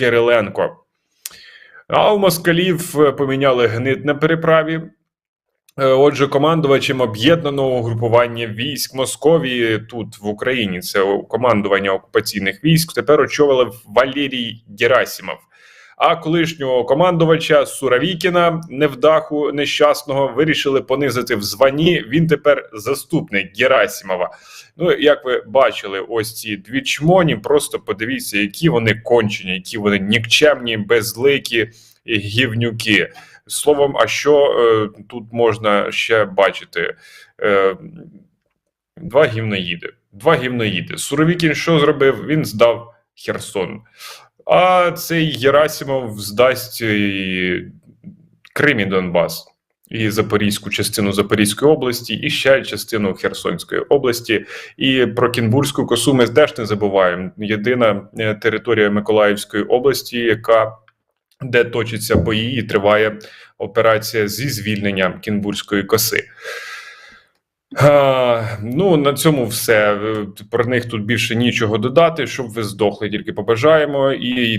Кириленко. А у москалів е, поміняли гнит на переправі. Е, Отже, командувачем об'єднаного групування військ Московії тут в Україні це командування окупаційних військ. Тепер очолив Валерій Герасимов. А колишнього командувача Суравікіна, невдаху нещасного, вирішили понизити в званні. Він тепер заступник Герасимова. Ну, як ви бачили, ось ці дві чмоні. Просто подивіться, які вони кончені, які вони нікчемні, безликі гівнюки. Словом, а що е, тут можна ще бачити? Е, два гівноїди. Два гівноїди. Суровікін що зробив? Він здав Херсон. А цей Герасимов здасть і Крим і Донбас, і Запорізьку частину Запорізької області, і ще частину Херсонської області. І про Кінбурзьку косу ми теж не забуваємо. Єдина е, територія Миколаївської області, яка де точаться бої, і триває операція зі звільнення Кінбурзької коси. А, ну на цьому все. Е, Про них тут більше нічого додати, щоб ви здохли, тільки побажаємо і